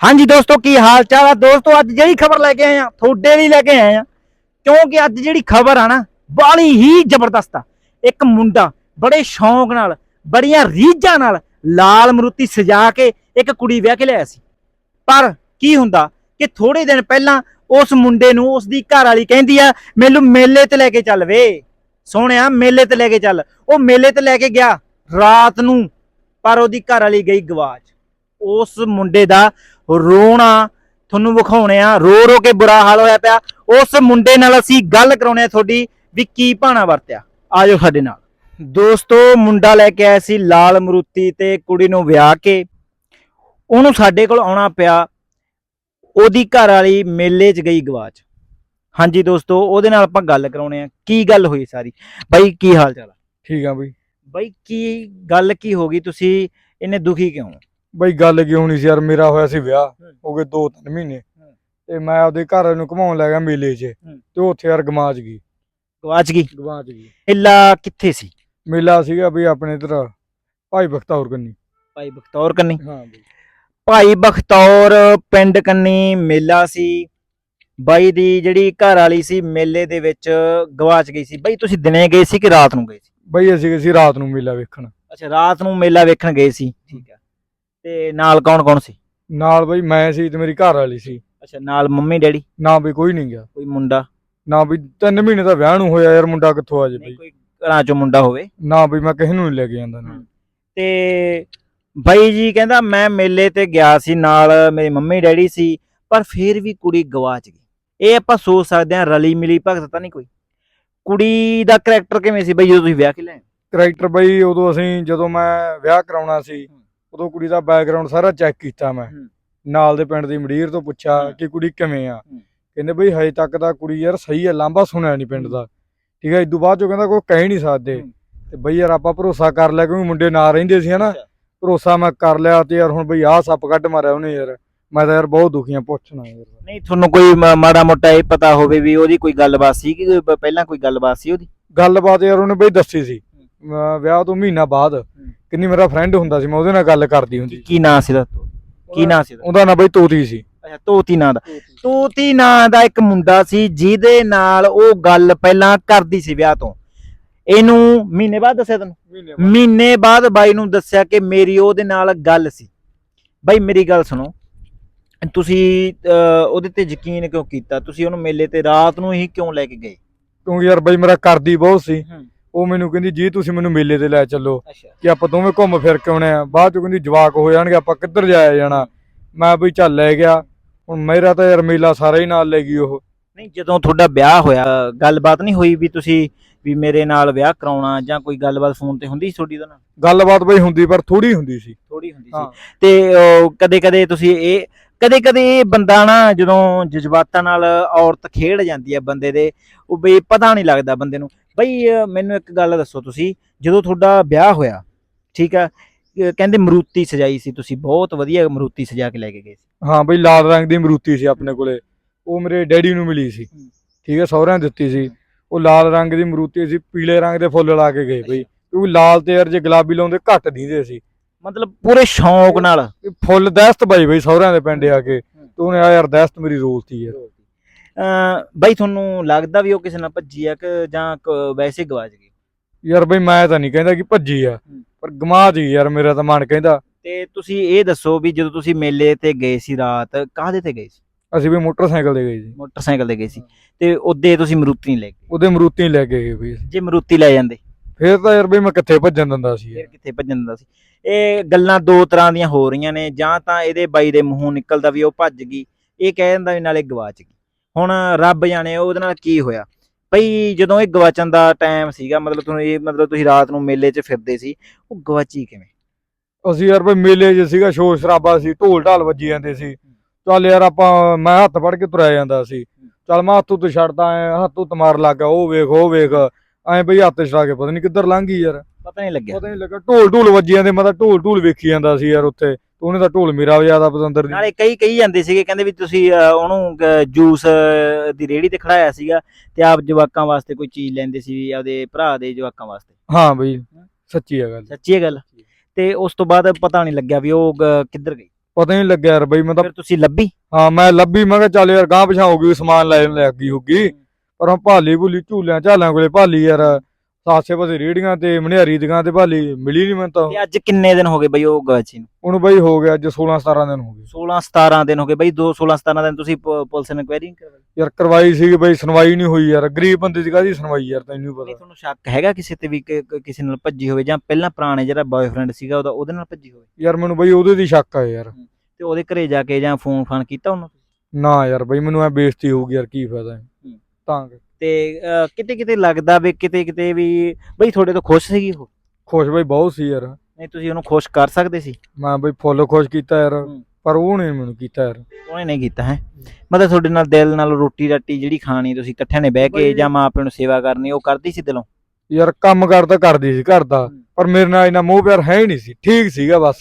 ਹਾਂਜੀ ਦੋਸਤੋ, ਕੀ ਹਾਲ ਚਾਲ ਆ? ਦੋਸਤੋ, ਅੱਜ ਜਿਹੜੀ ਖਬਰ ਲੈ ਕੇ ਆਏ ਆ, ਤੁਹਾਡੇ ਲਈ ਲੈ ਕੇ ਆਏ ਆ, ਕਿਉਂਕਿ ਅੱਜ ਜਿਹੜੀ ਖਬਰ ਆ ਨਾ, ਬਾਲੀ ਹੀ ਜ਼ਬਰਦਸਤ ਆ। ਇੱਕ ਮੁੰਡਾ ਬੜੇ ਸ਼ੌਂਕ ਨਾਲ, ਬੜੀਆਂ ਰੀਝਾਂ ਨਾਲ ਲਾਲ ਮਰੂਤੀ ਸਜਾ ਕੇ ਇੱਕ ਕੁੜੀ ਵਿਆਹ ਕੇ ਲਿਆਇਆ ਸੀ। ਪਰ ਕੀ ਹੁੰਦਾ ਕਿ ਥੋੜੇ ਦਿਨ ਪਹਿਲਾਂ ਉਸ ਮੁੰਡੇ ਨੂੰ ਉਸ ਦੀ ਘਰ ਵਾਲੀ ਕਹਿੰਦੀ ਆ, ਮੈਨੂੰ ਮੇਲੇ ਤੇ ਲੈ ਕੇ ਚੱਲ ਵੇ। ਸੋਹਣਿਆ, ਮੇਲੇ ਤੇ ਲੈ ਕੇ ਚੱਲ। ਉਹ ਮੇਲੇ ਤੇ ਲੈ ਕੇ ਗਿਆ ਰਾਤ ਨੂੰ, ਪਰ ਉਹਦੀ ਘਰ ਵਾਲੀ ਗਈ ਗਵਾਚ। ਉਸ ਮੁੰਡੇ ਦਾ ਰੋਣਾ ਤੁਹਾਨੂੰ ਵਿਖਾਉਣੇ ਆ। ਰੋ ਰੋ ਕੇ ਬੁਰਾ ਹਾਲ ਹੋਇਆ ਪਿਆ। ਉਸ ਮੁੰਡੇ ਨਾਲ ਅਸੀਂ ਗੱਲ ਕਰਾਉਣੇ ਆ ਤੁਹਾਡੀ ਵੀ ਕੀ ਭਾਣਾ ਵਰਤਿਆ। ਆਜੋ ਸਾਡੇ ਨਾਲ। ਦੋਸਤੋ ਮੁੰਡਾ ਲੈ ਕੇ ਆਇਆ ਸੀ ਲਾਲ ਮਰੂਤੀ ਤੇ ਕੁੜੀ ਨੂੰ ਵਿਆਹ ਕੇ। ਉਹਨੂੰ ਸਾਡੇ ਕੋਲ ਆਉਣਾ ਪਿਆ। ਉਹਦੀ ਘਰ ਵਾਲੀ ਮੇਲੇ 'ਚ ਗਈ ਗਵਾਚ। ਹਾਂਜੀ ਦੋਸਤੋ ਉਹਦੇ ਨਾਲ ਆਪਾਂ ਗੱਲ ਕਰਾਉਣੇ ਆ। ਕੀ ਗੱਲ ਹੋਈ ਸਾਰੀ? ਬਾਈ ਕੀ ਹਾਲ ਚਾਲ ਆ? ਠੀਕ ਆ ਬਈ। ਬਾਈ ਕੀ ਗੱਲ ਕੀ ਹੋ ਗਈ? ਤੁਸੀਂ ਇੰਨੇ ਦੁਖੀ ਕਿਉਂ? ਬਈ ਗੱਲ ਕਿਉਂ ਨਹੀਂ ਸੀ ਯਾਰ ਮੇਰਾ ਹੋਇਆ ਸੀ ਵਿਆਹ ਹੂੰ। ਗਏ 2-3 ਮਹੀਨੇ। ਤੇ ਮੈਂ ਆਪਦੇ ਘਰ ਨੂੰ ਘਮਾਉਣ ਲੱਗਾ ਮੇਲੇ 'ਚ। ਤੇ ਉੱਥੇ ਯਾਰ ਗਮਾਚ ਗਈ। ਗਵਾਚ ਗਈ? ਗਵਾਚ ਗਈ। ਇੱਲਾ ਕਿੱਥੇ ਸੀ? ਮੇਲਾ ਸੀਗਾ ਬਈ ਆਪਣੇ ਇਧਰ ਭਾਈ ਬਖਤੌਰ ਕੰਨੀ। ਭਾਈ ਬਖਤੌਰ ਕੰਨੀ? ਹਾਂ ਬਈ। ਭਾਈ ਬਖਤੌਰ ਪਿੰਡ ਕੰਨੀ ਮੇਲਾ ਸੀ। ਬਾਈ ਦੀ ਜਿਹੜੀ ਘਰ ਵਾਲੀ ਸੀ ਮੇਲੇ ਦੇ ਵਿੱਚ ਗਵਾਚ ਗਈ ਸੀ। ਬਾਈ ਤੁਸੀਂ ਦਿਨੇ ਗਏ ਸੀ ਕਿ ਰਾਤ ਨੂੰ ਗਏ ਸੀ? ਬਈ ਅਸੀਂ ਗਏ ਸੀ ਰਾਤ ਨੂੰ ਮੇਲਾ ਵੇਖਣ। ਅੱਛਾ ਰਾਤ ਨੂੰ ਮੇਲਾ ਵੇਖਣ ਗਏ ਸੀ। ਠੀਕ ਹੈ ਤੇ ਨਾਲ ਕੌਣ ਕੌਣ ਸੀ? ਨਾਲ ਬਈ ਮੈਂ ਸੀ ਤੇ ਮੇਰੀ ਘਰ ਵਾਲੀ ਸੀ। ਅੱਛਾ ਨਾਲ ਮੰਮੀ ਡੈਡੀ? ਨਾ ਬਈ ਕੋਈ ਨਹੀਂ ਗਿਆ। ਕੋਈ ਮੁੰਡਾ? ਨਾ ਬਈ 3 ਮਹੀਨੇ ਦਾ ਵਿਆਹ ਨੂੰ ਹੋਇਆ ਯਾਰ ਮੁੰਡਾ ਕਿੱਥੋਂ ਆ ਜੇ ਨਹੀਂ ਬਈ। ਕੋਈ ਘਰਾਂ ਚੋਂ ਮੁੰਡਾ ਹੋਵੇ? ਨਾ ਬਈ ਮੈਂ ਕਿਸੇ ਨੂੰ ਨਹੀਂ ਲੈ ਕੇ ਜਾਂਦਾ ਨਾਲ ਤੇ ਬਾਈ ਜੀ ਕਹਿੰਦਾ ਮੈਂ ਮੇਲੇ ਤੇ ਗਿਆ ਸੀ ਨਾਲ ਮੇਰੀ ਮੰਮੀ ਡੈਡੀ ਸੀ ਪਰ ਫੇਰ ਵੀ ਕੁੜੀ ਗਵਾਚ ਗਈ। ਇਹ ਆਪਾਂ ਸੋਚ ਸਕਦੇ ਹਾਂ ਰਲੀ ਮਿਲੀ ਭਗਤ ਤਾਂ ਨਹੀਂ ਕੋਈ। ਕੁੜੀ ਦਾ ਕਰੈਕਟਰ ਕਿਵੇਂ ਸੀ ਬਾਈ ਜਦੋਂ ਤੁਸੀਂ ਵਿਆਹ ਕੇ ਲਿਆਏ? ਕਰੈਕਟਰ ਬਈ ਉਦੋਂ ਅਸੀਂ ਜਦੋਂ ਮੈਂ ਵਿਆਹ ਕਰਾਉਣਾ ਸੀ। ਉਦੋਂ ਕੁੜੀ ਦਾ ਬੈਕਗ੍ਰਾਉਂਡ ਸਾਰਾ ਚੈੱਕ ਕੀਤਾ ਮੈਂ। ਹੂੰ। ਨਾਲ ਦੇ ਪਿੰਡ ਦੀ ਮੜੀਰ ਤੋਂ ਪੁੱਛਿਆ ਹੂੰ। ਕਿ ਕੁੜੀ ਕਿਵੇਂ ਆ? ਹੂੰ। ਕਹਿੰਦੇ ਬਈ ਹਜੇ ਤੱਕ ਤਾਂ ਕੁੜੀ ਯਾਰ ਸਹੀ ਆ ਲਾਂਭਾ ਸੁਣਿਆ ਨਹੀਂ ਪਿੰਡ ਦਾ। ਠੀਕ ਹੈ ਇਦੋਂ ਬਾਅਦ ਚੋਂ ਕਹਿੰਦਾ ਕੋਈ ਕਹਿ ਨਹੀਂ ਸਕਦੇ। ਹੂੰ। ਤੇ ਬਈ ਯਾਰ ਆਪਾਂ ਭਰੋਸਾ ਕਰ ਲਿਆ ਕਿਉਂਕਿ ਮੁੰਡੇ ਨਾਲ ਰਹਿੰਦੇ ਸੀ ਹਨਾ। ਭਰੋਸਾ ਮੈਂ ਕਰ ਲਿਆ ਤੇ ਯਾਰ ਹੁਣ ਬਈ ਆਹ ਸੱਪ ਕੱਢ ਮਾਰਿਆ ਉਹਨੇ ਯਾਰ। ਮੈਂ ਤਾਂ ਯਾਰ ਬਹੁਤ ਦੁਖੀ ਆ ਪੁੱਛਣਾ ਯਾਰ। ਨਹੀਂ ਤੁਹਾਨੂੰ ਕੋਈ ਮਾੜਾ ਮੋਟਾ ਇਹ ਪਤਾ ਹੋਵੇ ਵੀ ਉਹਦੀ ਕੋਈ ਗੱਲਬਾਤ ਸੀ ਕਿ ਪਹਿਲਾਂ ਕੋਈ ਗੱਲਬਾਤ ਸੀ ਉਹਦੀ? ਗੱਲਬਾਤ ਯਾਰ ਉਹਨੇ ਬਈ ਦੱਸੀ ਸੀ। ਵਿਆਹ ਤੋਂ ਮਹੀਨਾ ਬਾਅਦ ਕਿੰਨੀ ਮੇਰਾ ਫਰੈਂਡ ਹੁੰਦਾ ਸੀ ਮੈਂ ਉਹਦੇ ਨਾਲ ਗੱਲ ਕਰਦੀ ਹੁੰਦੀ ਕੀ ਨਾਂ ਸੀ ਉਹਦਾ? ਕੀ ਨਾਂ ਸੀ ਉਹਦਾ? ਉਹਦਾ ਨਾਂ ਬਈ ਤੋਤੀ ਸੀ। ਅੱਛਾ ਤੋਤੀ ਨਾਂ ਦਾ। ਤੋਤੀ। ਨਾਂ ਦਾ ਇੱਕ ਮੁੰਡਾ ਸੀ ਜਿਹਦੇ ਨਾਲ ਉਹ ਗੱਲ ਪਹਿਲਾਂ ਕਰਦੀ ਸੀ ਵਿਆਹ ਤੋਂ। ਇਹਨੂੰ ਮਹੀਨੇ ਬਾਅਦ ਦੱਸਿਆ ਤੈਨੂੰ? ਮਹੀਨੇ ਬਾਅਦ। ਬਾਈ ਨੂੰ ਦੱਸਿਆ ਕਿ ਮੇਰੀ ਉਹਦੇ ਨਾਲ ਗੱਲ ਸੀ। ਬਾਈ ਮੇਰੀ ਗੱਲ ਸੁਣੋ। ਤੁਸੀਂ ਅਹ, ਉਹਦੇ ਤੇ ਯਕੀਨ ਕਿਉਂ ਕੀਤਾ? ਤੁਸੀਂ ਉਹਨੂੰ ਮੇਲੇ ਤੇ ਰਾਤ ਨੂੰ ਹੀ ਕਿਉਂ ਲੈ ਕੇ ਗਏ? ਕਿਉਂਕਿ ਯਾਰ ਬਈ ਮੇਰਾ ਕਰਦੀ ਬਹੁਤ ਸੀ। ਉਹ ਮੈਨੂੰ ਕਹਿੰਦੀ ਜੀ ਤੁਸੀਂ ਮੈਨੂੰ ਮੇਲੇ ਤੇ ਲੈ ਚੱਲੋ। ਅੱਛਾ। ਕਿ ਆਪਾਂ ਦੋਵੇਂ ਘੁੰਮ ਫਿਰ ਕੇ ਆਉਣੇ ਆ। ਬਾਅਦ ਚ ਕਹਿੰਦੀ ਜਵਾਕ ਹੋ ਜਾਣਗੇ ਆਪਾਂ ਕਿੱਧਰ ਜਾਇਆ ਜਾਣਾ? ਮੈਂ ਬਈ ਚੱਲ ਲੈ ਗਿਆ। ਹੁਣ ਮੇਰਾ ਤਾਂ ਯਾਰ ਮੇਲਾ ਸਾਰਾ ਹੀ ਨਾਲ ਲੈ ਗਈ ਉਹ। ਨਹੀਂ ਜਦੋਂ ਤੁਹਾਡਾ ਵਿਆਹ ਹੋਇਆ ਗੱਲਬਾਤ ਨਹੀਂ ਹੋਈ ਵੀ ਤੁਸੀਂ ਵੀ ਮੇਰੇ ਨਾਲ ਵਿਆਹ ਕਰਾਉਣਾ ਜਾਂ ਕੋਈ ਗੱਲਬਾਤ ਫੋਨ ਤੇ ਹੁੰਦੀ ਸੀ ਤੁਹਾਡੀ ਉਹਦੇ ਨਾਲ? ਗੱਲਬਾਤ ਬਈ ਹੁੰਦੀ ਪਰ ਥੋੜੀ ਹੁੰਦੀ ਸੀ। ਥੋੜੀ ਹੁੰਦੀ। ਸੀ। ਤੇ ਕਦੇ ਕਦੇ ਤੁਸੀਂ ਇਹ ਕਦੇ ਕਦੇ ਇਹ ਬੰਦਾ ਨਾ ਜਦੋਂ ਜਜ਼ਬਾਤਾਂ ਨਾਲ ਔਰਤ ਖੇਡ ਜਾਂਦੀ ਹੈ ਬੰਦੇ ਦੇ ਉਹ ਬਈ ਪਤਾ ਨਹੀਂ ਲੱਗਦਾ ਬੰਦੇ ਨੂੰ। ਬਈ ਮੈਨੂੰ ਇੱਕ ਗੱਲ ਦੱਸੋ ਤੁਸੀਂ ਜਦੋਂ ਤੁਹਾਡਾ ਵਿਆਹ ਹੋਇਆ ਠੀਕ ਆ ਅਹ, ਕਹਿੰਦੇ ਮਰੂਤੀ ਸਜਾਈ ਸੀ ਤੁਸੀਂ ਬਹੁਤ ਵਧੀਆ ਮਰੂਤੀ ਸਜਾ ਕੇ ਲੈ ਕੇ ਗਏ ਸੀ। ਹਾਂ ਬਈ ਲਾਲ ਰੰਗ ਦੀ ਮਰੂਤੀ ਸੀ ਆਪਣੇ ਕੋਲੇ। ਉਹ ਮੇਰੇ ਡੈਡੀ ਨੂੰ ਮਿਲੀ ਸੀ ਹੂੰ। ਠੀਕ ਹੈ ਸਹੁਰਿਆਂ ਦਿੱਤੀ ਸੀ। ਉਹ ਲਾਲ ਰੰਗ ਦੀ ਮਰੂਤੀ ਸੀ ਪੀਲੇ ਰੰਗ ਦੇ ਫੁੱਲ ਲਾ ਕੇ ਗਏ ਬਈ। ਕਿਉਂਕਿ ਲਾਲ ਤੇ ਯਾਰ ਜੇ ਗੁਲਾਬੀ ਲਾਉਂਦੇ ਘੱਟ ਦੀਂਦੇ ਸੀ। ਮਤਲਬ ਪੂਰੇ ਸ਼ੌਂਕ ਨਾਲ। ਇਹ ਫੁੱਲ ਦਹਿਸ਼ਤ ਬਾਈ ਬਈ ਸਹੁਰਿਆਂ ਦੇ ਪਿੰਡ ਆ ਕੇ। ਤੇ ਉਹਨੇ ਆ ਯਾਰ ਦਹਿਸ਼ਤ ਮੇਰੀ ਰੋਲਤੀ ਯਾਰ ਬਈ ਤੁਹਾਨੂੰ ਲੱਗਦਾ ਵੀ ਉਹ ਕਿਸੇ ਨਾਲ ਭੱਜੀ ਆ ਕਿ ਜਾਂ ਕ- ਵੈਸੇ ਗਵਾਚ ਗਈ? ਯਾਰ ਬਈ ਮੈਂ ਤਾਂ ਨਹੀਂ ਕਹਿੰਦਾ ਕਿ ਭੱਜੀ ਆ। ਪਰ ਗਮਾ ਜੀ ਯਾਰ ਮੇਰਾ ਤਾਂ ਮਨ ਕਹਿੰਦਾ। ਤੇ ਤੁਸੀਂ ਇਹ ਦੱਸੋ ਵੀ ਜਦੋਂ ਤੁਸੀਂ ਮੇਲੇ ਤੇ ਗਏ ਸੀ ਰਾਤ ਕਾਹਦੇ ਤੇ ਗਏ ਸੀ? ਅਸੀਂ ਵੀ ਮੋਟਰਸਾਈਕਲ ਤੇ ਗਏ ਸੀ। ਮੋਟਰਸਾਈਕਲ ਤੇ ਗਏ ਸੀ। ਤੇ ਉਹਦੇ ਤੁਸੀਂ ਮਰੂਤੀ ਨਹੀਂ ਲੈ ਗਏ? ਉਹਦੇ ਮਰੂਤੀ ਲੈ ਕੇ ਗਏ ਬਈ ਜੇ ਮਰੂਤੀ ਲੈ ਜਾਂਦੇ? ਫੇਰ ਤਾਂ ਯਾਰ ਬਈ ਮੈਂ ਕਿੱਥੇ ਭੱਜਣ ਦਿੰਦਾ ਸੀ ਫਿਰ। ਕਿੱਥੇ ਭੱਜਣ ਦਿੰਦਾ ਸੀ? ਇਹ ਗੱਲਾਂ ਦੋ ਤਰ੍ਹਾਂ ਦੀਆਂ ਹੋ ਰਹੀਆਂ ਨੇ ਜਾਂ ਤਾਂ ਇਹਦੇ ਬਾਈ ਦੇ ਮੂੰਹੋਂ ਨਿਕਲਦਾ ਵੀ ਉਹ ਭੱਜ ਗਈ ਇਹ ਕਹਿ ਦਿੰਦਾ ਵੀ ਨਾਲੇ ਗਵਾਚ ਗਈ। ਹੁਣ ਰੱਬ ਜਾਣੇ ਉਹਦੇ ਨਾਲ ਕੀ ਹੋਇਆ? ਭਈ ਜਦੋਂ ਇਹ ਗਵਾਚਣ ਦਾ ਟਾਈਮ ਸੀਗਾ ਮਤਲਬ ਤੁਹਾਨੂੰ ਇਹ ਮਤਲਬ ਤੁਸੀਂ ਰਾਤ ਨੂੰ ਮੇਲੇ 'ਚ ਫਿਰਦੇ ਸੀ ਉਹ ਗਵਾਚੀ ਕਿਵੇਂ? ਅਸੀਂ ਯਾਰ ਬਈ ਮੇਲੇ 'ਚ ਸੀਗਾ ਸ਼ੋਰ ਸ਼ਰਾਬਾ ਸੀ ਢੋਲ ਢਾਲ ਵੱਜੀ ਜਾਂਦੇ ਸੀ। ਚੱਲ ਯਾਰ ਆਪਾਂ ਮੈਂ ਹੱਥ ਫੜ ਕੇ ਤੁਰਿਆ ਜਾਂਦਾ ਸੀ। ਚੱਲ ਮੈਂ ਹੱਥ ਉੱਤੇ ਛੱਡਦਾ ਐ ਹੱਥ ਉੱਤ ਮਾਰ ਲੱਗਾ ਉਹ ਵੇਖ ਉਹ ਵੇਖ। ਐ ਬਈ ਹੱਥ ਛੜਾ ਕੇ ਪਤਾ ਨਹੀਂ ਕਿੱਧਰ ਲੰਘ ਗਈ ਯਾਰ। ਪਤਾ ਨਹੀਂ ਲੱਗਿਆ। ਪਤਾ ਨਹੀਂ ਲੱਗਾ। ਢੋਲ ਢੋਲ ਵੱਜੀ ਜਾਂਦੇ ਮੈਂ ਤਾਂ ਢੋਲ ਢੋਲ ਵੇਖੀ ਜਾਂਦਾ ਸੀ ਯਾਰ ਉੱਥੇ। ਉਹਨੇ ਤਾਂ ਢੋਲ ਮੇਰਾ ਵਜਾਦਾ ਪਤੰਦਰ ਦੀ ਨਾਲੇ ਕਈ ਕਈ ਜਾਂਦੇ ਸੀਗੇ ਕਹਿੰਦੇ ਵੀ ਤੁਸੀਂ ਉਹਨੂੰ ਜੂਸ ਦੀ ਰੇੜੀ ਤੇ ਖੜਾਇਆ ਸੀਗਾ ਤੇ ਆਪ ਜਵਾਕਾਂ ਵਾਸਤੇ ਕੋਈ ਚੀਜ਼ ਲੈਂਦੇ ਸੀ ਆਪਦੇ ਭਰਾ ਦੇ ਜਵਾਕਾਂ ਵਾਸਤੇ। ਹਾਂ ਬਈ ਸੱਚੀ ਆ ਗੱਲ। ਸੱਚੀ ਹੈ ਗੱਲ। ਤੇ ਉਸ ਤੋਂ ਬਾਅਦ ਪਤਾ ਨਹੀਂ ਲੱਗਿਆ ਵੀ ਉਹ ਕਿੱਧਰ ਗਈ। ਪਤਾ ਹੀ ਨਹੀਂ ਲੱਗਿਆ ਯਾਰ ਬਈ ਮੈਂ ਤਾਂ ਫਿਰ ਤੁਸੀਂ ਲੱਭੀ? ਹਾਂ ਮੈਂ ਲੱਭੀ ਮੈਂ ਕਿਹਾ ਚੱਲ ਯਾਰ ਗਾਂ ਪਿਛਾਂ ਹੋ ਗਈ ਸਮਾਨ ਲੈ ਲੈ ਗਈ। ਹੋਗੀ ਪਰ ਹੁਣ ਭਾਲੀ ਭੁਲੀ ਝੂਲਿਆਂ ਝਾਲਾਂ ਕੋਲੇ ਭਾਲੀ ਯਾਰ। ਸਾਸੇ ਪਾਸੇ ਰੇੜੀਆਂ ਤੇ ਮਨਿਆਰੀ ਦੀਆਂ ਤੇ ਭਾਲੀ ਮਿਲੀ ਨਹੀਂ ਮੈਨੂੰ ਤਾਂ। ਤੇ ਅੱਜ ਕਿੰਨੇ ਦਿਨ ਹੋ ਗਏ ਬਈ ਉਹ ਗਵਾਚੀ ਨੂੰ? ਉਹਨੂੰ ਬਈ ਹੋ ਗਿਆ ਅੱਜ 16 17 ਦਿਨ ਹੋ ਗਏ। 16 17 ਦਿਨ ਹੋ ਗਏ ਬਈ 2 16 17 ਦਿਨ ਤੁਸੀਂ ਪ- ਪੁਲਿਸ ਨੇ ਨਹੀਂ ਕਰਵਾਈ? ਯਾਰ ਕਰਵਾਈ ਸੀ ਬਈ ਸੁਣਵਾਈ ਨਹੀਂ ਹੋਈ ਯਾਰ। ਗਰੀਬ ਬੰਦੇ ਦੀ ਕਾਹਦੀ ਸੁਣਵਾਈ ਯਾਰ ਤੈਨੂੰ ਨਹੀਂ ਪਤਾ। ਤੁਹਾਨੂੰ ਸ਼ੱਕ ਹੈਗਾ ਕਿਸੇ ਤੇ ਵੀ ਕਿ ਕਿ ਕਿਸੇ ਨਾਲ ਭੱਜੀ ਹੋਵੇ ਜਾਂ ਪਹਿਲਾਂ ਪੁਰਾਣੇ ਜਿਹੜਾ ਬॉयਫ੍ਰੈਂਡ ਸੀਗਾ ਉਹਦਾ ਉਹਦੇ ਨਾਲ ਭੱਜੀ ਹੋਵੇ? ਯਾਰ ਮੈਨੂੰ ਬਈ ਉਹਦੇ ਦੀ ਸ਼ੱਕ ਆ ਯਾਰ। ਤੇ ਉਹਦੇ ਘਰੇ ਜਾ ਕੇ ਜਾਂ ਫੋਨ ਫਾਨ ਕੀਤਾ ਉਹਨੂੰ ਨਾ ਯਾਰ ਬਈ ਮੈਨੂੰ ਐ ਬੇਇੱਜ਼ਤੀ ਹੋਊਗੀ ਯਾਰ ਕੀ ਫਾਇਦਾ? ਹੂੰ। ਤਾਂ ਕਰਕੇ। ਤੇ ਕਿਤੇ ਕਿਤੇ ਲੱਗਦਾ ਵੀ ਕਿਤੇ ਕਿਤੇ ਵੀ ਬਈ ਤੁਹਾਡੇ ਤੋਂ ਖੁਸ਼ ਸੀਗੀ ਉਹ? ਖੁਸ਼ ਬਈ ਬਹੁਤ ਸੀ ਯਾਰ। ਨਹੀਂ ਤੁਸੀਂ ਉਹਨੂੰ ਖੁਸ਼ ਕਰ ਸਕਦੇ ਸੀ? ਮੈਂ ਬਈ ਫੁੱਲ ਖੁਸ਼ ਕੀਤਾ ਯਾਰ ਹੂੰ। ਪਰ ਉਹ ਨਹੀਂ ਮੈਨੂੰ ਕੀਤਾ ਯਾਰ। ਉਹਨੇ ਨਹੀਂ ਕੀਤਾ ਹੈ? ਮਤਲਬ ਤੁਹਾਡੇ ਨਾਲ ਦਿਲ ਨਾਲ ਰੋਟੀ ਰਾਟੀ ਜਿਹੜੀ ਖਾਣੀ ਤੁਸੀਂ ਇਕੱਠਿਆਂ ਨੇ ਬਹਿ ਕੇ ਬਈ- ਜਾਂ ਮਾਂ ਪਿਓ ਨੂੰ ਸੇਵਾ ਕਰਨੀ ਉਹ ਕਰਦੀ ਸੀ ਦਿਲੋਂ? ਯਾਰ ਕੰਮ ਕਰ ਤਾਂ ਕਰਦੀ ਸੀ ਘਰ ਦਾ ਹੂੰ। ਪਰ ਮੇਰੇ ਨਾਲ ਇੰਨਾ ਮੋਹ ਪਿਆਰ ਹੈ ਹੀ ਨਹੀਂ ਸੀ। ਠੀਕ ਸੀਗਾ ਬਸ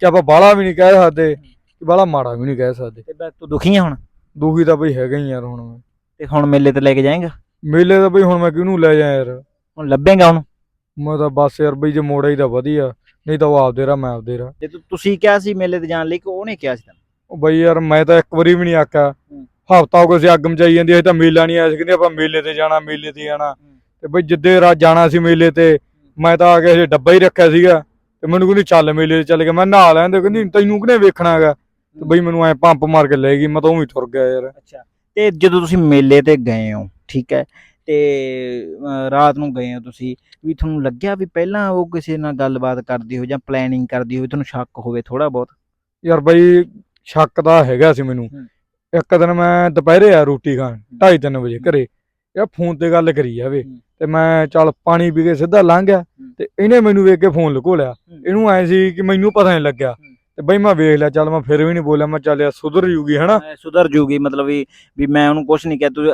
ਕਿ ਆਪਾਂ ਬਾਲਾ ਵੀ ਨਹੀਂ ਕਹਿ ਸਕਦੇ ਕਿ ਬਾਲਾ ਮਾੜਾ ਵੀ ਨਹੀਂ ਕਹਿ ਸਕਦੇ। ਤੇ ਬਸ ਤੂੰ ਦੁਖੀ ਆ ਹੁਣ? ਦੁਖੀ ਤਾਂ ਬਈ ਹੈਗਾ ਹੀ ਯਾਰ ਹੁਣ ਮੈਂ। ਤੇ ਹੁਣ ਮੇਲੇ ਤੇ ਲੈ ਕੇ ਜਾਏਗਾ? ਮੇਲੇ ਤਾਂ ਬਈ ਹੁਣ ਮੈਂ ਕਿਹਨੂੰ ਲੈ ਜਾ ਯਾਰ? ਹੁਣ ਲੱਭੇਗਾ ਉਹਨੂੰ? ਮੈਂ ਤਾਂ ਬਸ ਯਾਰ ਬਈ ਜੇ ਮੋੜਾ ਹੀ ਤਾਂ ਵਧੀਆ ਨਹੀਂ ਤਾਂ ਉਹ ਆਪਦੇ ਰਾ ਮੈਂ ਆਪਦੇ ਰਾ ਜੇ ਤੂੰ- ਤੁਸੀਂ ਕਿਹਾ ਸੀ ਮੇਲੇ ਤੇ ਜਾਣ ਲਈ ਕਿ ਉਹਨੇ ਕਿਹਾ ਸੀ ਤੈਨੂੰ? ਉਹ ਬਈ ਯਾਰ ਮੈਂ ਤਾਂ ਇੱਕ ਵਾਰੀ ਵੀ ਨਹੀਂ ਆਖਿਆ। ਹਫਤਾ ਹੋ ਗਿਆ ਸੀ ਅੱਗ ਮਚਾਈ ਜਾਂਦੀ ਸੀ ਤਾਂ ਮੇਲਾ ਨਹੀਂ ਆਇਆ ਸੀ ਕਹਿੰਦੇ ਆਪਾਂ ਮੇਲੇ ਤੇ ਜਾਣਾ ਮੇਲੇ ਤੇ ਜਾਣਾ। ਤੇ ਬਈ ਜਿੱਦੇ ਰਾਤ ਜਾਣਾ ਸੀ ਮੇਲੇ ਤੇ ਮੈਂ ਤਾਂ ਆ ਕੇ ਹਜੇ ਡੱਬਾ ਹੀ ਰੱਖਿਆ ਸੀਗਾ। ਤੇ ਮੈਨੂੰ ਕਹਿੰਦੀ ਚੱਲ ਮੇਲੇ ਤੇ ਚੱਲ ਗਿਆ। ਮੈਂ ਨਹਾ ਲੈਂਦੇ ਕਹਿੰਦੀ ਤੈਨੂੰ ਕਿਹਨੇ ਵੇਖਣਾ ਹੈਗਾ ਤੇ ਬਈ ਮੈਨੂੰ ਐ ਪੰਪ ਮਾਰ ਕੇ ਲੈ ਗਈ ਮੈਂ ਤਾਂ ਉਵੇਂ ਤੁਰ ਗਿਆ ਯਾਰ। ਅੱਛਾ। ਤੇ ਜਦੋਂ ਤੁਸੀਂ ਮੇਲੇ ਤੇ ਗਏ ਹੋ ਠੀਕ ਹੈ ਤੇ ਰਾਤ ਨੂੰ ਗਏ ਹੋ ਤੁਸੀਂ ਵੀ ਤੁਹਾਨੂੰ ਲੱਗਿਆ ਵੀ ਪਹਿਲਾਂ ਉਹ ਕਿਸੇ ਨਾਲ ਗੱਲਬਾਤ ਕਰਦੀ ਹੋ ਜਾਂ ਪਲੈਨਿੰਗ ਕਰਦੀ ਹੋਵੇ ਤੁਹਾਨੂੰ ਸ਼ੱਕ ਹੋਵੇ ਥੋੜਾ ਬਹੁਤ? ਯਾਰ ਬਈ ਸ਼ੱਕ ਤਾਂ ਹੈਗਾ ਸੀ ਮੈਨੂੰ। ਇੱਕ ਦਿਨ ਮੈਂ ਦੁਪਹਿਰੇ ਆ ਰੋਟੀ ਖਾਣ 2:30 ਵਜੇ ਘਰੇ। ਯਾਰ ਫੋਨ ਤੇ ਗੱਲ ਕਰੀ ਜਾਵੇ। ਤੇ ਮੈਂ ਚੱਲ ਪਾਣੀ ਪੀ ਕੇ ਸਿੱਧਾ ਲੰਘ ਗਿਆ ਤੇ ਇਹਨੇ ਮੈਨੂੰ ਵੇਖ ਕੇ ਫੋਨ ਲੁਕੋ ਲਿਆ। ਇਹਨੂੰ ਐ ਸੀ ਕਿ ਮੈਨੂੰ ਪਤਾ ਨਹੀਂ ਲੱਗਿਆ। ਤੇ ਬਈ ਮੈਂ ਵੇਖ ਲਿਆ ਚੱਲ ਮੈਂ ਫਿਰ ਵੀ ਨਹੀਂ ਬੋਲਿਆ ਮੈਂ ਚੱਲ ਯਾਰ ਸੁਧਰ ਜੂਗੀ ਹਨਾ? ਮੈਂ ਸੁਧਰ ਜੂਗੀ ਮਤਲਬ ਵੀ ਵੀ ਮੈਂ ਉਹਨੂੰ ਕੁਝ ਨਹੀਂ ਕਿਹਾ ਤੂੰ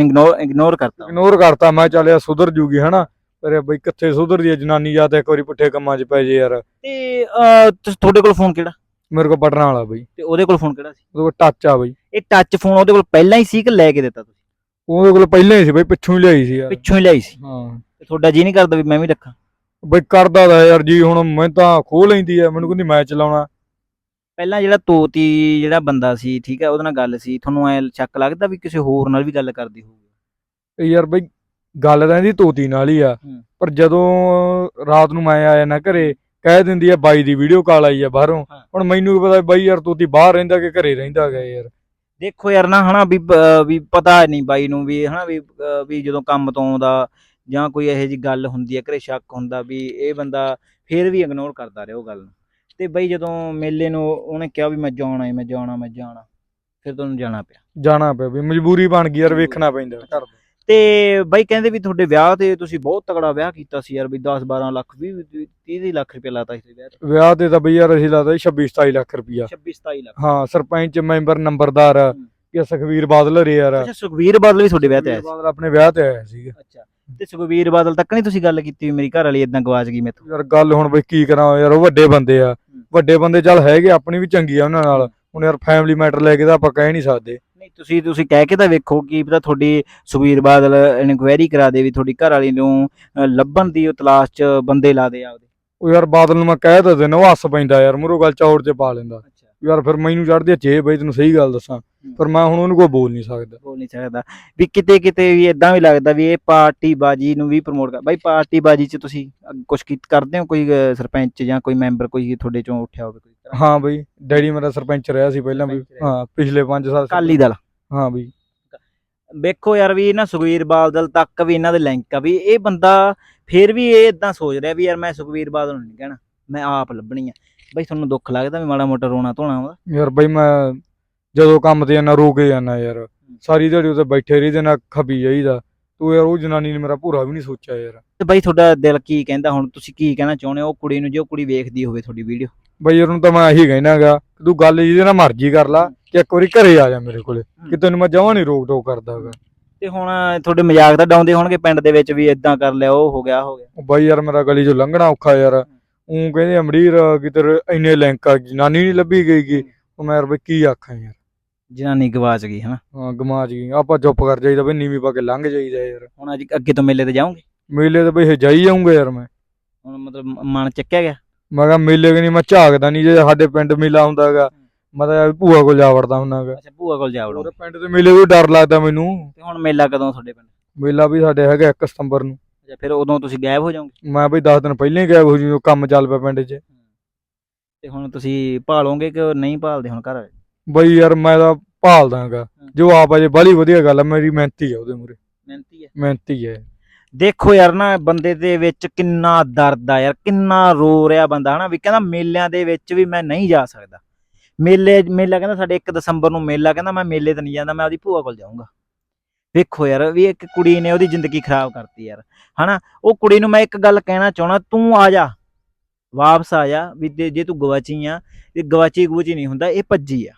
ਇਗਨੋਰ ਇਗਨੋਰ ਕਰਤਾ। ਇਗਨੋਰ ਕਰਤਾ ਮੈਂ ਚੱਲ ਯਾਰ ਸੁਧਰ ਜੂਗੀ ਹਨਾ? ਪਰ ਬਈ ਕਿੱਥੇ ਸੁਧਰਦੀ ਹੈ ਜਨਾਨੀ ਜਾਂ ਤਾਂ ਇੱਕ ਵਾਰੀ ਪੁੱਠੇ ਕੰਮਾਂ 'ਚ ਪੈ ਜੇ ਯਾਰ। ਤੇ ਤੁਹਾਡੇ ਕੋਲ ਫੋਨ ਕਿਹੜਾ? ਮੇਰੇ ਕੋਲ ਬਟਨਾਂ ਵਾਲਾ ਬਈ। ਤੇ ਉਹਦੇ ਕੋਲ ਫੋਨ ਕਿਹੜਾ ਸੀ? ਉਹਦੇ ਕੋਲ ਟੱਚ ਆ ਬਈ। ਇਹ ਟੱਚ ਫੋਨ ਉਹਦੇ ਕੋਲ ਪਹਿਲਾਂ ਹੀ ਸੀ ਕਿ ਲੈ ਕੇ ਦਿੱਤਾ ਤੁਸੀਂ? ਉਹਦੇ ਕੋਲ ਪਹਿਲਾਂ ਹੀ ਸੀ ਬਈ ਪਿੱਛੋਂ ਹੀ ਲਿਆਈ ਸੀ ਯਾਰ। ਪਿੱਛੋਂ ਹੀ ਲਈ ਸੀ? ਹਾਂ। ਤੇ ਤੁਹਾਡਾ ਜੀ ਨਹੀਂ ਕਰਦਾ ਵੀ ਮੈਂ ਵੀ ਰੱਖਾਂ? ਬਈ ਕਰਦਾ ਦਾ ਯਾਰ ਜੀ ਹੁਣ ਮੈਂ ਤਾਂ ਖੋਹ ਲੈਂਦੀ ਆ ਮੈਨੂੰ ਕਹਿੰਦੀ ਮੈਂ ਚਲਾਉਣਾ। ਪਹਿਲਾਂ ਜਿਹੜਾ ਤੋਤੀ ਜਿਹੜਾ ਬੰਦਾ ਸੀ ਠੀਕ ਹੈ ਉਹਦੇ ਨਾਲ ਗੱਲ ਸੀ ਤੁਹਾਨੂੰ ਐ ਸ਼ੱਕ ਲੱਗਦਾ ਵੀ ਕਿਸੇ ਹੋਰ ਨਾਲ ਵੀ ਗੱਲ ਕਰਦੀ ਹੋਊਗੀ ਇਹ ਯਾਰ ਬਈ ਗੱਲ ਤਾਂ ਇਹਦੀ ਤੋਤੀ ਨਾਲ ਹੀ ਆ ਹੂੰ। ਪਰ ਜਦੋਂ ਰਾਤ ਨੂੰ ਮੈਂ ਆਇਆ ਨਾ ਘਰੇ ਕਹਿ ਦਿੰਦੀ ਆ ਬਾਈ ਦੀ ਵੀਡੀਓ ਕਾਲ ਆਈ ਆ ਬਾਹਰੋਂ ਹਾਂ। ਹੁਣ ਮੈਨੂੰ ਕੀ ਪਤਾ ਬਾਈ ਯਾਰ ਤੋਤੀ ਬਾਹਰ ਰਹਿੰਦਾ ਕਿ ਘਰੇ ਰਹਿੰਦਾ ਗਾ ਯਾਰ ਦੇਖੋ ਯਾਰ ਨਾ ਹਨਾ ਵੀ ਵੀ ਪਤਾ ਨਹੀਂ ਬਾਈ ਨੂੰ ਵੀ ਹਨਾ ਵੀ ਅਹ ਵੀ ਜਦੋਂ ਕੰਮ ਤੋਂ ਆਉਂਦਾ ਜਾਂ ਕੋਈ ਇਹੋ ਜੀ ਗੱਲ ਹੁੰਦੀ ਹੈ ਘਰੇ ਸ਼ੱਕ ਹੁੰਦਾ ਵੀ ਇਹ ਬੰਦਾ ਫੇਰ ਵੀ ਇਗਨੋਰ ਕਰਦਾ ਰਿਹਾ ਉਹ ਗੱਲ ਨੂੰ ਤੇ ਬਾਈ ਜਦੋਂ ਮੇਲੇ ਨੂੰ ਉਹਨੇ ਕਿਹਾ ਵੀ ਮੈਂ ਜਾਣਾ ਹੈ ਮੈਂ ਜਾਣਾ ਮੈਂ ਜਾਣਾ ਫਿਰ ਤੁਹਾਨੂੰ ਜਾਣਾ ਪਿਆ। ਜਾਣਾ ਪਿਆ ਵੀ ਮਜਬੂਰੀ ਬਣ ਗਈ ਯਾਰ ਵੇਖਣਾ ਪੈਂਦਾ ਘਰ ਤੇ ਬਾਈ ਕਹਿੰਦੇ ਵੀ ਤੁਹਾਡੇ ਵਿਆਹ ਤੇ ਤੁਸੀਂ ਬਹੁਤ ਤਗੜਾ ਵਿਆਹ ਕੀਤਾ ਸੀ ਯਾਰ ਵੀ 10 12 ਲੱਖ 20 30 ਲੱਖ ਰੁਪਏ ਲਾਤਾ ਸੀ ਵਿਆਹ ਤੇ। ਵਿਆਹ ਤੇ ਤਾਂ ਬਈ ਯਾਰ ਅਸੀਂ ਲਾਦਾ 26 27 ਲੱਖ ਰੁਪਈਆ 26 27 ਲੱਖ। ਹਾਂ ਸਰਪੰਚ ਮੈਂਬਰ ਨੰਬਰਦਾਰ ਕਿ ਸੁਖਵੀਰ ਬਾਦਲ ਰੇ ਯਾਰ। ਅੱਛਾ ਸੁਖਵੀਰ ਬਾਦਲ ਵੀ ਤੁਹਾਡੇ ਵਿਆਹ ਤੇ ਆਇਆ ਸੀ? ਬਾਦਲ ਆਪਣੇ ਵਿਆਹ ਤੇ ਆਇਆ ਸੀਗਾ। ਅੱਛਾ। ਤੇ ਸੁਖਵੀਰ ਬਾਦਲ ਤੱਕ ਨਹੀਂ ਤੁਸੀਂ ਗੱਲ ਕੀਤੀ ਵੀ ਮੇਰੀ ਘਰ ਵਾਲੀ ਇਦਾਂ ਗਵਾਚ ਗਈ ਮੇਥੋਂ? ਯਾਰ ਗੱਲ ਹੁਣ ਬਈ ਕੀ ਕਰਾਂ ਯਾਰ ਉਹ ਵੱਡੇ ਬੰਦੇ ਆ। ਵੱਡੇ ਬੰਦੇ ਚੱਲ ਹੈਗੇ ਆਪਣੀ ਵੀ ਚੰਗੀ ਆ ਉਹਨਾਂ ਨਾਲ। ਹੁਣ ਯਾਰ ਫੈਮਿਲੀ ਮੈਟਰ ਲੈ ਕੇ ਤਾਂ ਆਪਾਂ ਕਹਿ ਨਹੀਂ ਸਕਦੇ। ਨਹੀਂ ਤੁਸੀਂ ਤੁਸੀਂ ਕਹਿ ਕੇ ਤਾਂ ਵੇਖੋ ਕੀ ਪਤਾ ਤੁਹਾਡੀ ਸੁਖਵੀਰ ਬਾਦਲ ਇਨਕੁਆਇਰੀ ਕਰਾ ਦੇ ਵੀ ਤੁਹਾਡੀ ਘਰ ਵਾਲੀ ਨੂੰ ਲੱਭਣ ਦੀ ਉਹ ਤਲਾਸ਼ 'ਚ ਬੰਦੇ ਲਾ ਦੇ ਆਪਦੇ। ਉਹ ਯਾਰ ਬਾਦਲ ਨੂੰ ਮੈਂ ਕਹਿ ਤਾਂ ਦੇਣਾ ਉਹ ਹੱਸ ਪੈਂਦਾ ਯਾਰ ਮੂਰੋ ਗੱਲ ਚੌੜ ਤੇ ਪਾ ਲੈਂਦਾ। ਯਾਰ ਫਿਰ ਮੈਨੂੰ ਚੜਦੀ ਚੇ ਬਈ ਤੈਨੂੰ ਸਹੀ ਗੱਲ ਦੱਸਾਂ। ਪਰ ਮੈਂ ਹੁਣ ਉਹਨੂੰ ਕੋਈ ਬੋਲ ਨਹੀਂ ਸਕਦਾ। ਬੋਲ ਨਹੀਂ ਸਕਦਾ। ਵੀ ਕਿਤੇ ਕਿਤੇ ਵੀ ਇਦਾਂ ਵੀ ਲੱਗਦਾ ਵੀ ਇਹ ਪਾਰਟੀ ਬਾਜੀ ਨੂੰ ਵੀ ਪ੍ਰਮੋਟ ਕਰ ਬਾਈ ਪਾਰਟੀ ਬਾਜੀ 'ਚ ਤੁਸੀਂ ਕੁਝ ਕਰਦੇ ਹੋ? ਕੋਈ ਸਰਪੰਚ ਜਾਂ ਕੋਈ ਮੈਂਬਰ ਕੋਈ ਤੁਹਾਡੇ ਚੋਂ ਉੱਠਿਆ ਹੋਵੇ ਕੋਈ? ਹਾਂ ਬਈ ਡੈਡੀ ਮੇਰਾ ਸਰਪੰਚ ਰਿਹਾ ਸੀ ਪਹਿਲਾਂ ਵੀ। ਹਾਂ ਪਿਛਲੇ 5 ਸਾਲ ਅਕਾਲੀ ਦਲ। ਹਾਂ ਬਈ। ਵੇਖੋ ਯਾਰ ਵੀ ਨਾ ਸੁਖਵੀਰ ਬਾਦਲ ਤੱਕ ਵੀ ਇਹਨਾਂ ਦੇ ਲਿੰਕ ਆ ਵੀ ਇਹ ਬੰਦਾ ਫੇਰ ਵੀ ਇਹ ਇਦਾਂ ਸੋਚ ਰਿਹਾ ਵੀ ਯਾਰ ਮੈਂ ਸੁਖਵੀਰ ਬਾਦਲ ਨੂੰ ਨਹੀਂ ਕਹਿਣਾ। ਮੈਂ ਆਪ ਲੱਭਣੀ ਆ। ਬਈ ਤੁਹਾਨੂੰ ਦੁੱਖ ਲੱਗਦਾ ਵੀ ਮਾੜਾ ਮੋਟਾ ਰੋਣਾ ਧੋਣਾ ਆਉਂਦਾ ਯਾਰ ਬਈ ਮੈਂ ਜਦੋਂ ਕੰਮ ਤੇ ਜਾਣਾ ਰੋ ਕੇ ਜਾਣਾ ਯਾਰ ਸਾਰੀ ਦਿਹਾੜੀ ਉੱਤੇ ਬੈਠੇ ਰਹੀ ਤੇ ਨਾ ਖਪੀ ਜਾਈਦਾ। ਤੂੰ ਯਾਰ ਉਹ ਜਨਾਨੀ ਨੇ ਮੇਰਾ ਪੂਰਾ ਵੀ ਨਹੀਂ ਸੋਚਿਆ ਯਾਰ। ਤੇ ਬਈ ਤੁਹਾਡਾ ਦਿਲ ਕੀ ਕਹਿੰਦਾ? ਹੁਣ ਤੁਸੀਂ ਕੀ ਕਹਿਣਾ ਚਾਹੁੰਦੇ ਹੋ? ਉਹ ਕੁੜੀ ਨੂੰ ਜੇ ਉਹ ਕੁੜੀ ਵੇਖਦੀ ਹੋਵੇ ਤੁਹਾਡੀ ਵੀਡੀਓ। ਬਈ ਉਹਨੂੰ ਤਾਂ ਮੈਂ ਇਹੀ ਕਹਿਣਾਗਾ ਤੂੰ ਗੱਲ ਜਿਹਦੇ ਨਾਲ ਮਰਜ਼ੀ ਕਰ ਲਾ ਕਿ ਇੱਕ ਵਾਰੀ ਘਰੇ ਆ ਜਾ ਮੇਰੇ ਕੋਲੇ ਕਿ ਤੈਨੂੰ ਮੈਂ ਜਮਾਂ ਨਹੀਂ ਰੋਕ ਟੋਕ ਕਰਦਾਗਾ ਤੇ ਹੁਣ ਤੁਹਾਡੇ ਮਜ਼ਾਕ ਤਾਂ ਡਾਉਂਦੇ ਹੋਣਗੇ ਪਿੰਡ ਦੇ ਵਿੱਚ ਵੀ ਇਦਾਂ ਕਰ ਲਿਆ ਉਹ ਹੋ ਗਿਆ ਹੋ ਗਿਆ। ਉਹ ਬਾਈ ਯਾਰ ਮੇਰਾ ਗਲੀ ਚੋਂ ਲੰਘਣਾ ਔਖਾ ਯਾਰ। ਉਹ ਕਹਿੰਦੇ ਅਮਰੀਰ ਕਿ ਤੇਰੇ ਇੰਨੇ ਲਿੰਕ ਆ ਜਨਾਨੀ ਨਹੀਂ ਲੱਭੀ ਗਈਗੀ ਉਹ ਮੈਂ ਯਾਰ ਬਈ ਕੀ ਆਖਾਂ ਯਾਰ? ਜਨਾਨੀ ਗਵਾਚ ਗਈ ਹਨਾ? ਹਾਂ ਗਮਾਚ ਗਈ। ਆਪਾਂ ਚੁੱਪ ਕਰ ਜਾਈਦਾ ਬਈ ਨੀਵੀਂ ਪਾ ਕੇ ਲੰਘ ਜਾਈਦਾ ਯਾਰ। ਹੁਣ ਅੱਜ ਅੱਗੇ ਤੋਂ ਮੇਲੇ ਤੇ ਜਾਓਗੇ ਮੇਲੇ ਤੇ ਬਈ ਜਾਈ ਜਾਊਂਗਾ ਯਾਰ ਮੈਂ। ਹੁਣ ਮਤਲਬ ਮਨ ਚੱਕਿਆ ਗਿਆ? ਮੈਂ ਕਿਹਾ ਮੇਲੇ ਕਿ ਨਹੀਂ ਮੈਂ ਝਾਕਦਾ ਨਹੀਂ ਜੇ ਸਾਡੇ ਪਿੰਡ ਮੇਲਾ ਹੁੰਦਾਗਾ ਮੈਂ ਤਾਂ ਭੂਆ ਕੋਲ ਜਾ ਵੜਦਾ ਹੁੰਨਾਗਾ ਅੱਛਾ ਭੂਆ ਕੋਲ ਜਾ ਵੜੋ। ਪਿੰਡ ਦੇ ਮੇਲੇ ਤੋਂ ਡਰ ਲੱਗਦਾ ਮੈਨੂੰ। ਤੇ ਹੁਣ ਮੇਲਾ ਕਦੋਂ ਤੁਹਾਡੇ ਪਿੰਡ? ਮੇਲਾ ਵੀ ਸਾਡੇ ਹੈਗਾ 1 ਸਤੰਬਰ ਨੂੰ। ਅੱਛਾ ਫਿਰ ਉਦੋਂ ਤੁਸੀਂ ਗਾਇਬ ਹੋ ਜਾਓਗੇ? ਮੈਂ ਬਈ 10 ਦਿਨ ਪਹਿਲਾਂ ਹੀ ਗਿਆ ਹੋ ਜੀ ਕੰਮ ਚੱਲ ਪਿਆ ਪਿੰਡ 'ਚ। ਤੇ ਹੁਣ ਤੁਸੀਂ ਭਾਲੋਗੇ ਕਿ ਨਹੀਂ ਭਾਲਦੇ ਹੁਣ ਘਰ ਵਾਲੇ? ਬਈ ਯਾਰ ਮੈਂ ਤਾਂ ਭਾਲ ਦਾਂਗਾ ਜੋ ਆਪ ਅਜੇ ਬੜੀ ਵਧੀਆ ਗੱਲ ਆ ਮੇਰੀ ਮਿਹਨਤੀ ਆ ਉਹਦੇ ਮੂਰੇ ਮਿਹਨਤੀ ਹੈ ਮਿਹਨਤੀ ਹੈ ਦੇਖੋ ਯਾਰ ਨਾ ਬੰਦੇ ਦੇ ਵਿੱਚ ਕਿੰਨਾ ਦਰਦ ਆ ਯਾਰ ਕਿੰਨਾ ਰੋ ਰਿਹਾ ਬੰਦਾ ਹਨਾ? ਵੀ ਕਹਿੰਦਾ ਮੇਲਿਆਂ ਦੇ ਵਿੱਚ ਵੀ ਮੈਂ ਨਹੀਂ ਜਾ ਸਕਦਾ। ਮੇਲੇ ਮੇਲਾ ਕਹਿੰਦਾ ਸਾਡੇ 1 ਦਸੰਬਰ ਨੂੰ ਮੇਲਾ ਕਹਿੰਦਾ ਮੈਂ ਮੇਲੇ ਤੇ ਨਹੀਂ ਜਾਂਦਾ ਮੈਂ ਉਹਦੀ ਭੂਆ ਕੋਲ ਜਾਊਂਗਾ। ਵੇਖੋ ਯਾਰ ਵੀ ਇੱਕ ਕੁੜੀ ਨੇ ਉਹਦੀ ਜ਼ਿੰਦਗੀ ਖਰਾਬ ਕਰਤੀ ਯਾਰ। ਹਨਾ? ਉਹ ਕੁੜੀ ਨੂੰ ਮੈਂ ਇੱਕ ਗੱਲ ਕਹਿਣਾ ਚਾਹਣਾ ਤੂੰ ਆ ਜਾ। ਵਾਪਸ ਆ ਜਾ ਵੀ ਜੇ ਤੂੰ ਗਵਾਚੀ ਆ ਇਹ ਗਵਾਚੀ ਗਵਾਚੀ ਨਹੀਂ ਹੁੰਦਾ ਇਹ ਭੱਜੀ ਆ।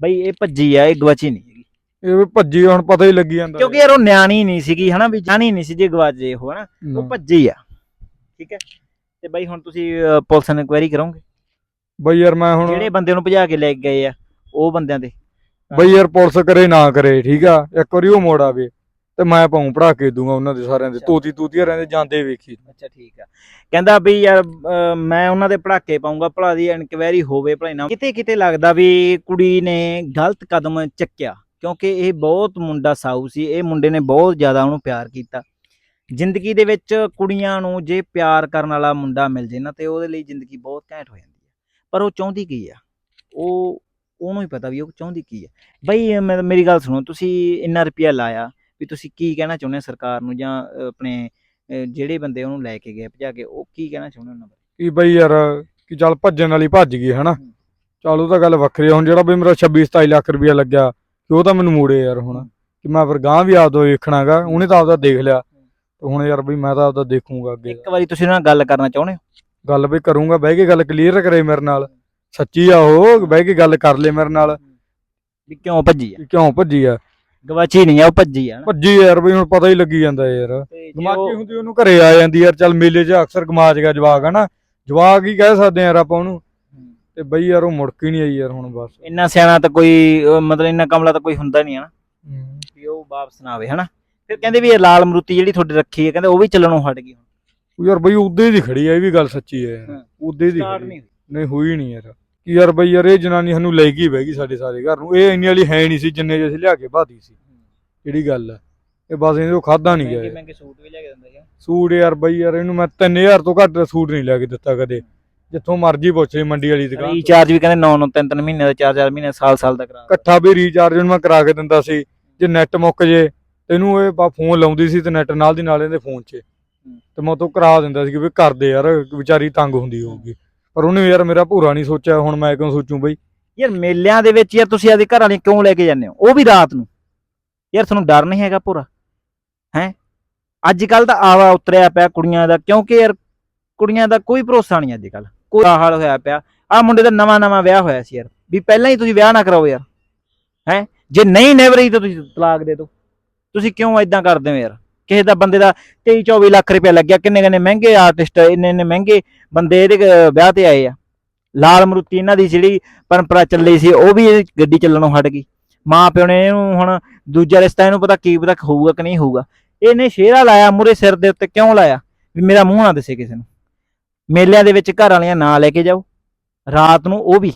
ਬਈ ਇਹ ਭੱਜੀ ਆ ਇਹ ਗਵਾਚੀ ਨਹੀਂ ਹੈਗੀ। ਇਹ ਵੀ ਭੱਜੀ ਹੁਣ ਪਤਾ ਹੀ ਲੱਗੀ ਜਾਂਦਾ। ਕਿਉਂਕਿ ਯਾਰ ਉਹ ਨਿਆਣੀ ਨਹੀਂ ਸੀਗੀ ਹਨਾ? ਵੀ ਜਾਣੀ ਨਹੀਂ ਸੀ ਜੇ ਗਵਾਚੇ ਉਹ ਹਨਾ? ਉਹ ਭੱਜੀ ਆ। ਠੀਕ ਹੈ? ਤੇ ਬਾਈ ਹੁਣ ਤੁਸੀਂ ਪੁਲਿਸ ਨੂੰ ਇਨਕੁਆਇਰੀ ਕਰੋਗੇ? ਬਈ ਯਾਰ ਮੈਂ ਹੁਣ ਜਿਹੜੇ ਬੰਦੇ ਨੂੰ ਭਜਾ ਕੇ ਲੈ ਕੇ ਗਏ ਆ ਉਹ ਬੰਦਿਆਂ ਦੇ? ਬਈ ਯਾਰ ਪੁਲਿਸ ਕਰੇ ਨਾ ਕਰੇ ਠੀਕ ਆ? ਇੱਕ ਵਾਰੀ ਉਹ ਮੋੜ ਆਵੇ ਤੇ ਮੈਂ ਪਾਉਂ ਪੜਾ ਕੇ ਦੂੰਗਾ ਉਹਨਾਂ ਦੇ ਸਾਰਿਆਂ ਦੇ। ਤੋਤੀ ਤੂਤੀਆਂ ਰਹਿੰਦੇ ਜਾਂਦੇ ਵੇਖੀ। ਅੱਛਾ ਠੀਕ ਆ। ਕਹਿੰਦਾ ਵੀ ਯਾਰ ਅਹ, ਮੈਂ ਉਹਨਾਂ ਦੇ ਪੜਾਕੇ ਪਾਉਂਗਾ ਭਲਾ ਦੀ ਇਨਕੁਆਇਰੀ ਹੋਵੇ ਭਲਾ ਨਾ ਕਿਤੇ ਕਿਤੇ ਲੱਗਦਾ ਵੀ ਕੁੜੀ ਨੇ ਗਲਤ ਕਦਮ ਚੱਕਿਆ ਕਿਉਂਕਿ ਇਹ ਬਹੁਤ ਮੁੰਡਾ ਸਾਊ ਸੀ ਇਹ ਮੁੰਡੇ ਨੇ ਬਹੁਤ ਜ਼ਿਆਦਾ ਉਹਨੂੰ ਪਿਆਰ ਕੀਤਾ। ਜ਼ਿੰਦਗੀ ਦੇ ਵਿੱਚ ਕੁੜੀਆਂ ਨੂੰ ਜੇ ਪਿਆਰ ਕਰਨ ਵਾਲਾ ਮੁੰਡਾ ਮਿਲ ਜੇ ਨਾ ਤੇ ਉਹਦੇ ਲਈ ਜ਼ਿੰਦਗੀ ਬਹੁਤ ਘੈਂਟ ਹੋ ਜਾਂਦੀ ਹੈ ਪਰ ਉਹ ਚਾਹੁੰਦੀ ਕੀ ਆ? ਉਹ ਉਹਨੂੰ ਹੀ ਪਤਾ ਵੀ ਉਹ ਚਾਹੁੰਦੀ ਕੀ ਆ ਬਈ ਮੈਂ- ਮੇਰੀ ਗੱਲ ਸੁਣੋ ਤੁਸੀਂ ਇੰਨਾ ਰੁਪਿਆ ਲਾਇਆ ਵੀ ਤੁਸੀਂ ਕੀ ਕਹਿਣਾ ਚਾਹੁੰਦੇ ਹੋ ਸਰਕਾਰ ਨੂੰ ਜਾਂ ਆਪਣੇ ਜਿਹੜੇ ਬੰਦੇ ਉਹਨੂੰ ਲੈ ਕੇ ਗਏ ਭਜਾ ਕੇ ਉਹ ਕੀ ਕਹਿਣਾ ਚਾਹੁੰਦੇ ਉਹਨਾਂ ਬਾਰੇ? ਕੀ ਬਈ ਯਾਰ ਕਿ ਚੱਲ ਭੱਜਣ ਵਾਲੀ ਭੱਜ ਗਈ ਹਨਾ? ਚੱਲ ਉਹ ਤਾਂ ਗੱਲ ਵੱਖਰੀ ਆ। ਹੁਣ ਜਿਹੜਾ ਬਈ ਮੇਰਾ 26 27 ਲੱਖ ਰੁਪਇਆ ਲੱਗਿਆ ਕਿ ਉਹ ਤਾਂ ਮੈਨੂੰ ਮੋੜੇ ਯਾਰ ਹੁਣ। ਕਿ ਮੈਂ ਫਿਰ ਗਾਂ ਵੀ ਆਪਦਾ ਵੇਖਣਾਗਾ ਉਹਨੇ ਤਾਂ ਆਪਦਾ ਦੇਖ ਲਿਆ। ਤੇ ਹੁਣ ਯਾਰ ਬਈ ਮੈਂ ਤਾਂ ਆਪਦਾ ਦੇਖੂੰਗਾ ਅੱਗੇ। ਇੱਕ ਵਾਰੀ ਤੁਸੀਂ ਉਹਨਾਂ ਨਾਲ ਗੱਲ ਕਰਨਾ ਚਾਹੁੰਦੇ ਹੋ? ਗੱਲ ਵੀ ਕਰੂੰਗਾ ਬਹਿ ਕੇ ਗੱਲ ਕਲੀਅਰ ਕਰੇ ਮੇਰੇ ਨਾਲ। ਸੱਚੀ ਆ ਉਹ ਬਹਿ ਕੇ ਗੱਲ ਕਰ ਲੈ ਮੇਰੇ ਨਾਲ। ਵੀ ਕਿਉਂ ਭੱਜੀ ਆ? ਕਿ ਕਿਉਂ ਭੱਜੀ ਆ? ਗਵਾਚੀ ਨਹੀਂ ਆ ਉਹ ਭੱਜੀ ਆ ਨਾ। ਭੱਜੀ ਯਾਰ ਬਈ ਹੁਣ ਪਤਾ ਹੀ ਲੱਗੀ ਜਾਂਦਾ ਯਾਰ। ਤੇ ਜੇ ਦਿਮਾਗੀ ਉਹ- ਹੁੰਦੀ ਉਹਨੂੰ ਘਰੇ ਆ ਜਾਂਦੀ ਯਾਰ ਚੱਲ ਮੇਲੇ 'ਚ ਅਕਸਰ ਗਮਾਚ ਗਿਆ ਜਵਾਕ ਹਨਾ? ਜਵਾਕ ਹੀ ਕਹਿ ਸਕਦੇ ਆ ਯਾਰ ਆਪਾਂ ਉਹਨੂੰ। ਤੇ ਬਈ ਯਾਰ ਉਹ ਮੁੜ ਕੇ ਨਹੀਂ ਆਈ ਯਾਰ ਹੁਣ ਬਸ। ਇੰਨਾ ਸਿਆਣਾ ਤਾਂ ਕੋਈ ਅਹ, ਮਤਲਬ ਇੰਨਾ ਕਮਲਾ ਤਾਂ ਕੋਈ ਹੁੰਦਾ ਨਹੀਂ ਹੈ ਨਾ। ਵੀ ਉਹ ਵਾਪਸ ਨਾ ਆਵੇ ਹਨਾ? ਫਿਰ ਕਹਿੰਦੇ ਵੀ ਇਹ ਲਾਲ ਮਰੂਤੀ ਜਿਹੜੀ ਤੁਹਾਡੀ ਰੱਖੀ ਹੈ ਕਹਿੰਦੇ ਉਹ ਵੀ ਚੱਲਣੋਂ ਹਟ ਗਈ ਹੁਣ। ਉਹ ਯਾਰ ਬਈ ਉਦੇ ਦੀ ਖੜੀ ਆ ਇਹ ਵੀ ਗੱਲ ਸੱਚੀ ਹੈ। ਯਾਰ ਹਾਂ। ਉਦੇ ਦੀ ਸਟਾਰਟ ਖੜੀ। ਨਹੀਂ ਹੋਈ। ਨਹੀਂ ਹੋਈ ਨਹੀਂ ਯਾਰ। ਕੀ ਯਾਰ ਬਈ ਯਾਰ ਇਹ ਜਨਾਨੀ ਸਾਨੂੰ ਲੈ ਕੇ ਹੀ ਬਹਿ ਗਈ ਸਾਡੇ ਸਾਰੇ ਘਰ ਨੂੰ। ਇਹ ਇੰਨੀ ਵਾਲੀ ਹੈ ਨਹੀਂ ਸੀ ਜਿੰਨੇ ਜਿਹੇ ਅਸੀਂ ਲਿਆ ਕੇ ਬਾਦੀ ਸੀ। ਜਿਹੜੀ ਗੱਲ ਹੈ। ਇਹ ਬਸ ਇਹਦੇ ਤੋਂ ਖਾਦਾ ਨਹੀਂ ਗਿਆ। ਮਹਿੰਗੇ ਸੂਟ ਵੀ ਲੈ ਕੇ ਦਿੰਦਾ ਹੈ ਸੂਟ ਯਾਰ ਬਈ ਯਾਰ ਇਹਨੂੰ ਮੈਂ 3000 ਤੋਂ ਘੱਟ ਦਾ ਸੂਟ ਨਹੀਂ ਲੈ ਕੇ ਦਿੱਤਾ ਕਦੇ। ਜਿੱਥੋਂ ਮਰਜ਼ੀ ਪੁੱਛ ਲਈ ਮੰਡੀ ਵਾਲੀ ਦੁਕਾਨ। ਰੀਚਾਰਜ ਵੀ ਕਹਿੰਦੇ 9 9 3 3 ਮਹੀਨੇ ਦਾ 4 4 ਮਹੀਨੇ ਸਾਲ ਸਾਲ ਦਾ ਕਰਾ। ਇਕੱਠਾ ਵੀ ਰੀਚਾਰਜ ਨੂੰ ਮੈਂ ਕਰਾ ਕੇ ਦਿੰਦਾ ਸੀ। ਜੇ ਨੈਟ ਮੁੱਕ ਜੇ ਤੈਨੂੰ ਇਹ ਬਾ ਫੋਨ ਲਾਉਂਦੀ ਸੀ ਤੇ ਨੈਟ ਨਾਲ ਦੀ ਨਾਲ ਇਹਦੇ ਫੋਨ 'ਚ। ਤੇ ਮੈਂ ਉਹ ਤੋਂ ਕਰਾ ਦਿੰਦਾ ਸੀ ਕਿ ਵੀ ਕਰਦੇ ਯਾਰ ਵਿਚਾਰੀ ਤੰਗ ਹੁੰਦੀ ਹੋਊਗੀ। ਪਰ ਉਹਨੇ ਯਾਰ ਮੇਰਾ ਭੂਰਾ ਨਹੀਂ ਸੋਚਿਆ, ਹੁਣ ਮੈਂ ਕਿਉਂ ਸੋਚੂੰ ਬਈ? ਯਾਰ ਮੇਲਿਆਂ ਦੇ ਵਿੱਚ ਯਾਰ ਤੁਸੀਂ ਆਪਦੇ ਘਰ ਵਾਲੇ ਕਿਉਂ ਲੈ ਕੇ ਜਾਂਦੇ ਹੋ? ਉਹ ਵੀ ਰਾਤ ਨੂੰ। ਯਾਰ ਤੁਹਾਨੂੰ ਡਰ ਨਹੀਂ ਹੈਗਾ ਪੂਰਾ ਹੈ? ਅੱਜ ਕੱਲ ਤਾਂ ਆਵਾ ਉਤਰਿਆ ਪਿਆ ਕੁੜੀਆਂ ਦਾ, ਕਿਉਂਕਿ ਯਾਰ ਕੁੜੀਆਂ ਦਾ ਕੋਈ ਭਰੋਸਾ ਨਹੀਂ ਅੱਜ ਕੱਲ ਕੋਈ ਹਾਲ ਹੋਇਆ ਪਿਆ। ਆ ਮੁੰਡੇ ਦਾ ਨਵਾਂ ਨਵਾਂ ਵਿਆਹ ਹੋਇਆ ਸੀ ਯਾਰ। ਵੀ ਪਹਿਲਾਂ ਹੀ ਤੁਸੀਂ ਵਿਆਹ ਨਾ ਕਰਾਓ ਯਾਰ। ਹੈ? ਜੇ ਨਹੀਂ ਨਿਭਰੀ ਤਾਂ ਤੁਸੀਂ ਤਲਾਕ ਦੇ ਦਿਓ। ਤੁਸੀਂ ਕਿਉਂ ਐਦਾਂ ਕਰਦੇ ਹੋ ਯਾਰ? ਕਿਸੇ ਦਾ ਬੰਦੇ ਦਾ 23 24 ਲੱਖ ਰੁਪਇਆ ਲੱਗਿਆ, ਕਿੰਨੇ ਕਿੰਨੇ ਮਹਿੰਗੇ ਆਰਟਿਸਟ ਇੰਨੇ ਇੰਨੇ ਮਹਿੰਗੇ ਬੰਦੇ ਇਹਦੇ ਵਿਆਹ ਤੇ ਆਏ ਆ। ਲਾਲ ਮਰੂਤੀ ਇਹਨਾਂ ਦੀ ਜਿਹੜੀ ਪਰੰਪਰਾ ਚੱਲੀ ਸੀ, ਉਹ ਵੀ ਇਹ ਗੱਡੀ ਚੱਲਣੋਂ ਹਟ ਗਈ। ਮਾਂ ਪਿਓ ਨੇ ਇਹਨੂੰ ਹੁਣ ਦੂਜਾ ਰਿਸ਼ਤਾ ਇਹਨੂੰ ਪਤਾ ਕੀ ਪਤਾ ਹੋਊਗਾ ਕਿ ਨਹੀਂ ਹੋਊਗਾ। ਇਹਨੇ ਸ਼ੇਰਾ ਲਾਇਆ ਮੂਰੇ ਸਿਰ ਦੇ ਉੱਤੇ ਕਿਉਂ ਲਾਇਆ? ਵੀ ਮੇਰਾ ਮੂੰਹ ਨਾ ਦਿਸੇ ਕਿਸੇ ਨੂੰ। ਮੇਲਿਆਂ ਦੇ ਵਿੱਚ ਘਰ ਵਾਲੀਆਂ ਨਾ ਲੈ ਕੇ ਜਾਓ। ਰਾਤ ਨੂੰ ਉਹ ਵੀ